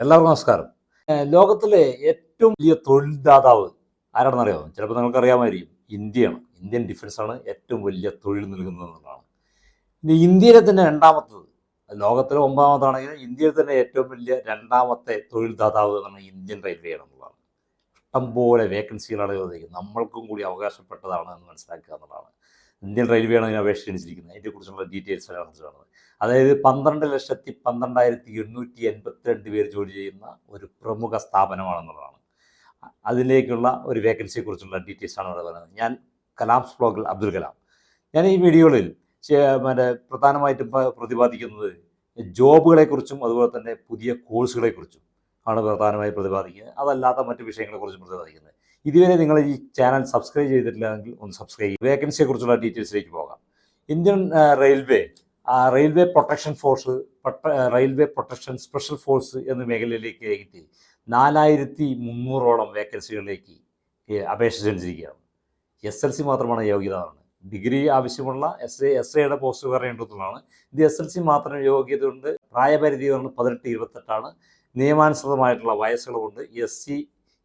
എല്ലാവർക്കും നമസ്കാരം. ലോകത്തിലെ ഏറ്റവും വലിയ തൊഴിൽദാതാവ് ആരാണെന്നറിയാമോ ചിലപ്പോൾ നിങ്ങൾക്ക് അറിയാമായിരിക്കും. ഇന്ത്യയാണ്. ഇന്ത്യൻ ഡിഫൻസ് ആണ് ഏറ്റവും വലിയ തൊഴിൽ നൽകുന്നത് എന്നുള്ളതാണ്. ഇനി ഇന്ത്യയിലെ തന്നെ രണ്ടാമത്തത് ലോകത്തിലെ ഒമ്പതാമതാണെങ്കിലും ഇന്ത്യയിൽ തന്നെ ഏറ്റവും വലിയ രണ്ടാമത്തെ തൊഴിൽദാതാവ് എന്ന് പറഞ്ഞാൽ ഇന്ത്യൻ റെയിൽവേ ആണെന്നുള്ളതാണ് ഇഷ്ടംപോലെ വേക്കൻസികളാണ് ചോദിക്കുന്നത്. നമ്മൾക്കും കൂടി അവകാശപ്പെട്ടതാണ് എന്ന് മനസ്സിലാക്കുക എന്നുള്ളതാണ്. ഇന്ത്യൻ റെയിൽവേ ആണ് അതിന് അപേക്ഷ ക്ഷണിച്ചിരിക്കുന്നത് അതിനെക്കുറിച്ചുള്ള ഡീറ്റെയിൽസ് കാണുന്നത് അതായത് പന്ത്രണ്ട് ലക്ഷത്തി പന്ത്രണ്ടായിരത്തി എണ്ണൂറ്റി എൺപത്തിരണ്ട് പേര് ജോലി ചെയ്യുന്ന ഒരു പ്രമുഖ സ്ഥാപനമാണെന്നുള്ളതാണ്. അതിലേക്കുള്ള ഒരു വേക്കൻസിയെക്കുറിച്ചുള്ള ആണ് ഇവിടെ പറയുന്നത് ഞാൻ കലാംസ് ബ്ലോഗിൽ അബ്ദുൽ കലാം. ഞാൻ ഈ വീഡിയോകളിൽ മറ്റേ പ്രധാനമായിട്ടും പ്രതിപാദിക്കുന്നത് ജോബുകളെക്കുറിച്ചും അതുപോലെ തന്നെ പുതിയ കോഴ്സുകളെക്കുറിച്ചും ആണ് പ്രധാനമായി പ്രതിപാദിക്കുന്നത്. അതല്ലാത്ത മറ്റു വിഷയങ്ങളെക്കുറിച്ചും പ്രതിപാദിക്കുന്നത്. ഇതുവരെ നിങ്ങൾ ഈ ചാനൽ സബ്സ്ക്രൈബ് ചെയ്തിട്ടില്ലെങ്കിൽ ഒന്ന് സബ്സ്ക്രൈബ് ചെയ്യും. വേക്കൻസിയെക്കുറിച്ചുള്ള ഡീറ്റെയിൽസിലേക്ക് പോകാം. Indian railway railway protection force railway protection special force എന്ന മേഖലയിലേക്ക് കയറ്റി നാലായിരത്തി മുന്നൂറോളം വേക്കൻസികളിലേക്ക് അപേക്ഷ ക്ഷണിച്ചിരിക്കുകയാണ് എസ് എൽ സി മാത്രമാണ് യോഗ്യത ഡിഗ്രി ആവശ്യമുള്ള എസ് എ എസ് എയുടെ പോസ്റ്റ് പറയേണ്ടതാണ് ഇത് എസ് എൽ സി മാത്രം യോഗ്യത ഉണ്ട് പ്രായപരിധി പറഞ്ഞ് പതിനെട്ട് ഇരുപത്തെട്ടാണ് നിയമാനുസൃതമായിട്ടുള്ള വയസ്സുകളുമുണ്ട്. എസ് സി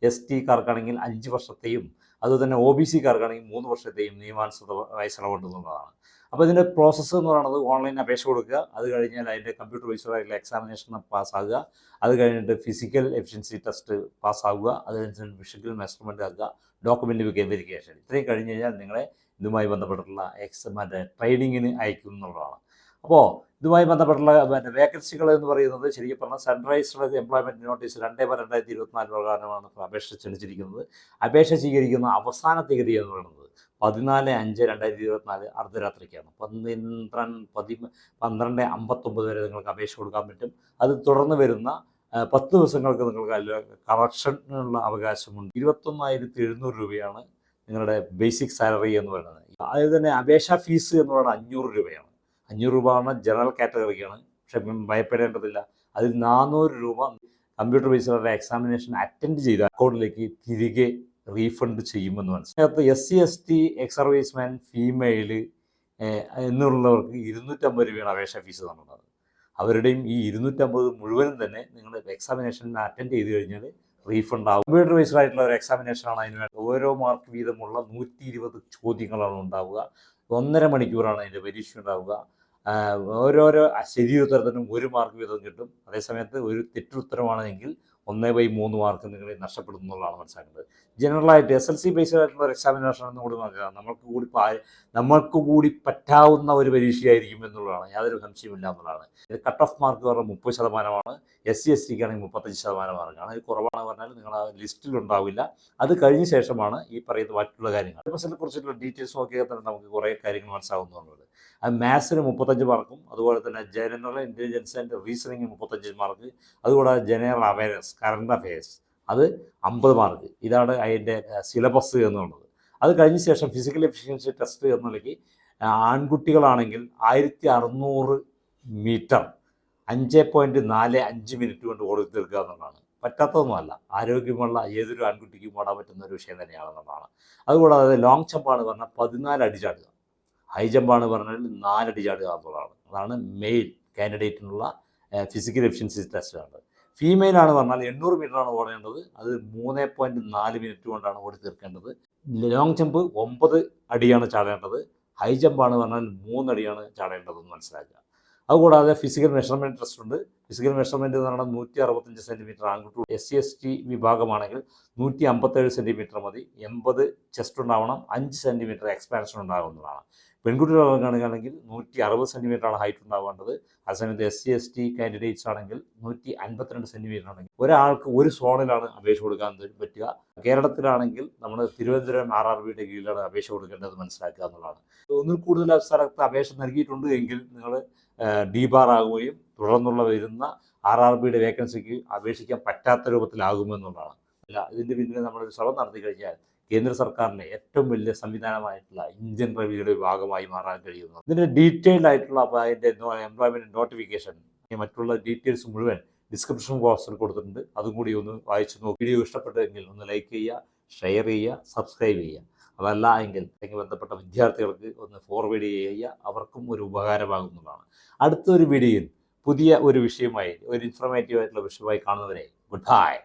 എസ് ടിക്കാർക്കാണെങ്കിൽ അഞ്ച് വർഷത്തെയും അതുപോലെ തന്നെ ഒ ബി സിക്കാർക്കാണെങ്കിൽ മൂന്ന് വർഷത്തെയും നിയമാനുസൃത വയസ്സിളവുണ്ടെന്നുള്ളതാണ്. അപ്പോൾ ഇതിന്റെ പ്രോസസ്സ് എന്ന് പറയുന്നത് ഓൺലൈൻ അപേക്ഷ കൊടുക്കുക. അത് കഴിഞ്ഞാൽ അതിന്റെ കമ്പ്യൂട്ടർ ബേസ്ഡ് ആയിട്ടുള്ള എക്സാമിനേഷൻ പാസ്സാകുക അത് കഴിഞ്ഞിട്ട് ഫിസിക്കൽ എഫിഷ്യൻസി ടെസ്റ്റ് പാസ്സാകുക അത് കഴിഞ്ഞിട്ട് ഫിസിക്കൽ മെഷർമെന്റ് ആക്കുക. ഡോക്യുമെന്റ് വെരിഫിക്കേഷൻ ഇത്രയും കഴിഞ്ഞ് കഴിഞ്ഞാൽ നിങ്ങളെ ഇതുമായി ബന്ധപ്പെട്ടിട്ടുള്ള എക്സ് മറ്റേ ട്രെയിനിങ്ങിന് അയക്കും എന്നുള്ളതാണ്. അപ്പോൾ ഇതുമായി ബന്ധപ്പെട്ടുള്ള പിന്നെ വേക്കൻസികൾ എന്ന് പറയുന്നത് ശരിക്കും പറഞ്ഞാൽ സെൻട്രലൈസ്ഡ് എംപ്ലോയ്മെന്റ് നോട്ടീസ് രണ്ടേ പേർ രണ്ടായിരത്തി ഇരുപത്തിനാല് പ്രകാരമാണ് അപേക്ഷ ക്ഷണിച്ചിരിക്കുന്നത്. അപേക്ഷ സ്വീകരിക്കുന്ന അവസാന തീയതി എന്ന് പറയുന്നത് പതിനാല് അഞ്ച് രണ്ടായിരത്തി ഇരുപത്തിനാല് അർദ്ധരാത്രിക്കാണ്. പന്ത്രണ്ട് പതി പന്ത്രണ്ട് അമ്പത്തൊമ്പത് വരെ നിങ്ങൾക്ക് അപേക്ഷ കൊടുക്കാൻ പറ്റും. അത് തുടർന്ന് വരുന്ന പത്ത് ദിവസങ്ങൾക്ക് നിങ്ങൾക്ക് അതിൽ കറക്ഷനുള്ള അവകാശമുണ്ട്. ഇരുപത്തൊന്നായിരത്തി എഴുന്നൂറ് രൂപയാണ് നിങ്ങളുടെ ബേസിക് സാലറി എന്ന് പറയുന്നത്. അതിൽ തന്നെ അപേക്ഷാ ഫീസ് എന്ന് പറയുന്നത് അഞ്ഞൂറ് രൂപയാണ്. അഞ്ഞൂറ് രൂപ എന്ന ജനറൽ കാറ്റഗറിക്കാണ് പക്ഷെ ഭയപ്പെടേണ്ടതില്ല. അതിൽ നാനൂറ് രൂപ കമ്പ്യൂട്ടർ ബേസ്ഡ് എക്സാമിനേഷൻ അറ്റൻഡ് ചെയ്ത അക്കൗണ്ടിലേക്ക് തിരികെ റീഫണ്ട് ചെയ്യുമെന്ന് മനസ്സിലായി. S C S T ex serviceman female എന്നുള്ളവർക്ക് ഇരുന്നൂറ്റമ്പത് രൂപയാണ് അപേക്ഷ ഫീസ് തന്നത് അവരുടെയും ഈ ഇരുന്നൂറ്റമ്പത് മുഴുവനും തന്നെ നിങ്ങൾ എക്സാമിനേഷൻ അറ്റൻഡ് ചെയ്ത് കഴിഞ്ഞാൽ റീഫണ്ട് ആവും. കമ്പ്യൂട്ടർ ബേസ്ഡ് ആയിട്ടുള്ള ഒരു എക്സാമിനേഷനാണ് അതിന് വേണ്ടി ഓരോ മാർക്ക് വീതമുള്ള നൂറ്റി ഇരുപത് ചോദ്യങ്ങളാണ് ഉണ്ടാവുക. ഒന്നര മണിക്കൂറാണ് അതിന്റെ പരീക്ഷ ഉണ്ടാവുക. ഓരോരോ ശരിയുത്തരത്തിനും ഒരു മാർക്ക് വീതം കിട്ടും. അതേസമയത്ത് ഒരു തെറ്റുത്തരമാണെങ്കിൽ ഒന്നേ ബൈ മൂന്ന് മാർക്ക് നിങ്ങൾ നഷ്ടപ്പെടുന്നു എന്നുള്ളതാണ് മനസ്സിലാക്കുന്നത് ജനറലായിട്ട് എസ് എൽ സി ബേസ്ഡ് ആയിട്ടുള്ള എക്സാമിനേഷൻ എന്ന് കൂടി നോക്കുക നമ്മൾക്ക് കൂടി നമ്മൾക്ക് കൂടി പറ്റാവുന്ന ഒരു പരീക്ഷയായിരിക്കും എന്നുള്ളതാണ്. യാതൊരു സംശയമില്ല എന്നുള്ളതാണ്. ഇത് കട്ട് ഓഫ് മാർക്ക് പറഞ്ഞാൽ മുപ്പത് ശതമാനമാണ്. എസ് സി എസ് ടിക്ക് ആണെങ്കിൽ മുപ്പത്തഞ്ച് ശതമാനം മാർക്കാണ് ഇത് കുറവാണ് പറഞ്ഞാൽ നിങ്ങൾ ആ ലിസ്റ്റിൽ ഉണ്ടാവില്ല. അത് കഴിഞ്ഞ ശേഷമാണ് ഈ പറയുന്ന മറ്റുള്ള കാര്യങ്ങൾ. സിലബസിനെ കുറിച്ചുള്ള ഡീറ്റെയിൽസ് നോക്കിയാൽ തന്നെ നമുക്ക് കുറേ കാര്യങ്ങൾ മനസ്സിലാവുന്നുള്ളത് അത് മാത്സിന് മുപ്പത്തഞ്ച് മാർക്കും അതുപോലെ തന്നെ ജനറൽ ഇന്റലിജൻസ് ആൻഡ് റീസണിങ് മുപ്പത്തഞ്ച് മാർക്ക് അതുകൂടാതെ ജനറൽ അവയർനെസ് കറണ്ട് അഫയേഴ്സ് അത് അമ്പത് മാർക്ക് ഇതാണ് അതിന്റെ സിലബസ് എന്നുള്ളത്. അത് കഴിഞ്ഞ ശേഷം ഫിസിക്കൽ എഫിഷ്യൻസി ടെസ്റ്റ് എന്നുള്ളത് ആൺകുട്ടികളാണെങ്കിൽ ആയിരത്തി അറുന്നൂറ് മീറ്റർ അഞ്ച് പോയിന്റ് നാല് അഞ്ച് മിനിറ്റ് കൊണ്ട് ഓടി തീർക്കുക എന്നുള്ളതാണ്. പറ്റാത്തതൊന്നുമല്ല. ആരോഗ്യമുള്ള ഏതൊരു ആൺകുട്ടിക്കും ഓടാൻ പറ്റുന്ന ഒരു വിഷയം തന്നെയാണെന്നുള്ളതാണ് അതുകൂടാതെ ലോങ് ജമ്പാണ് പറഞ്ഞാൽ പതിനാല് അടി ചാടുക. ഹൈ ജമ്പാണ് പറഞ്ഞാൽ നാലടി ചാടുക എന്നുള്ളതാണ്. അതാണ് മെയിൽ കാൻഡിഡേറ്റിനുള്ള ഫിസിക്കൽ എഫിഷ്യൻസി ടെസ്റ്റാണ് ഫീമെയിൽ ആണ് പറഞ്ഞാൽ എണ്ണൂറ് മീറ്ററാണ് ഓടേണ്ടത്. അത് മൂന്ന് പോയിന്റ് നാല് മിനിറ്റ് കൊണ്ടാണ് ഓടി തീർക്കേണ്ടത്. ലോങ് ജമ്പ് ഒമ്പത് അടിയാണ് ചാടേണ്ടത്. ഹൈ ജമ്പാണ് പറഞ്ഞാൽ മൂന്നടിയാണ് ചാടേണ്ടതെന്ന് മനസ്സിലാക്കുക. അതുകൂടാതെ ഫിസിക്കൽ മെഷർമെന്റ് ടെസ്റ്റ് ഉണ്ട്. ഫിസിക്കൽ മെഷർമെന്റ് എന്ന് പറയുന്നത് നൂറ്റി അറുപത്തഞ്ച് സെന്റിമീറ്റർ ആൺകുട്ടി എസ് സി എസ് ടി വിഭാഗമാണെങ്കിൽ നൂറ്റി അമ്പത്തേഴ് സെന്റിമീറ്റർ മതി. എൺപത് ചെസ്റ്റ് ഉണ്ടാവണം. അഞ്ച് സെന്റിമീറ്റർ എക്സ്പാൻഷൻ ഉണ്ടാകുന്നതാണ്. പെൺകുട്ടികളാണെങ്കിൽ നൂറ്റി അറുപത് സെന്റിമീറ്ററാണ് ഹൈറ്റ് ഉണ്ടാവേണ്ടത്. അതേസമയത്ത് S C S T candidates ആണെങ്കിൽ നൂറ്റി അൻപത്തിരണ്ട് സെന്റിമീറ്റർ ആണെങ്കിൽ ഒരാൾക്ക് ഒരു സോണിലാണ് അപേക്ഷ കൊടുക്കാൻ പറ്റുക. കേരളത്തിലാണെങ്കിൽ നമ്മൾ തിരുവനന്തപുരം ആർ ആർ ബിയുടെ കീഴിലാണ് അപേക്ഷ കൊടുക്കേണ്ടത് മനസ്സിലാക്കുക എന്നുള്ളതാണ്. ഒന്നിൽ കൂടുതൽ സ്ഥലത്ത് അപേക്ഷ നൽകിയിട്ടുണ്ട് എങ്കിൽ നിങ്ങൾ ഡീബാർ ആകുകയും തുടർന്നുള്ള വരുന്ന ആർ ആർ ബിയുടെ വേക്കൻസിക്ക് അപേക്ഷിക്കാൻ പറ്റാത്ത രൂപത്തിലാകുമെന്നുള്ളതാണ് അല്ല ഇതിന്റെ പിന്നിൽ നമ്മളൊരു ശ്രമം നടത്തി കഴിഞ്ഞാൽ കേന്ദ്ര സർക്കാരിന്റെ ഏറ്റവും വലിയ സംവിധാനമായിട്ടുള്ള ഇന്ത്യൻ റെവന്യൂയുടെ ഭാഗമായി മാറാൻ കഴിയുന്നു. ഇതിന്റെ ഡീറ്റെയിൽഡ് ആയിട്ടുള്ള അതിന്റെ എംപ്ലോയ്മെന്റ് നോട്ടിഫിക്കേഷൻ മറ്റുള്ള ഡീറ്റെയിൽസ് മുഴുവൻ ഡിസ്ക്രിപ്ഷൻ ബോക്സിൽ കൊടുത്തിട്ടുണ്ട്. അതും കൂടി ഒന്ന് വായിച്ചു നോക്കി. വീഡിയോ ഇഷ്ടപ്പെട്ടെങ്കിൽ ഒന്ന് ലൈക്ക് ചെയ്യുക ഷെയർ ചെയ്യുക സബ്സ്ക്രൈബ് ചെയ്യുക. അതല്ല എങ്കിൽ അല്ലെങ്കിൽ ബന്ധപ്പെട്ട വിദ്യാർത്ഥികൾക്ക് ഒന്ന് ഫോർവേഡ് ചെയ്യുക. അവർക്കും ഒരു ഉപകാരമാകുന്നതാണ്. അടുത്തൊരു വീഡിയോയിൽ പുതിയ ഒരു വിഷയമായി ഒരു ഇൻഫർമേറ്റീവ് ആയിട്ടുള്ള വിഷയമായി കാണുന്നവരെ ഗുഡ് ബൈ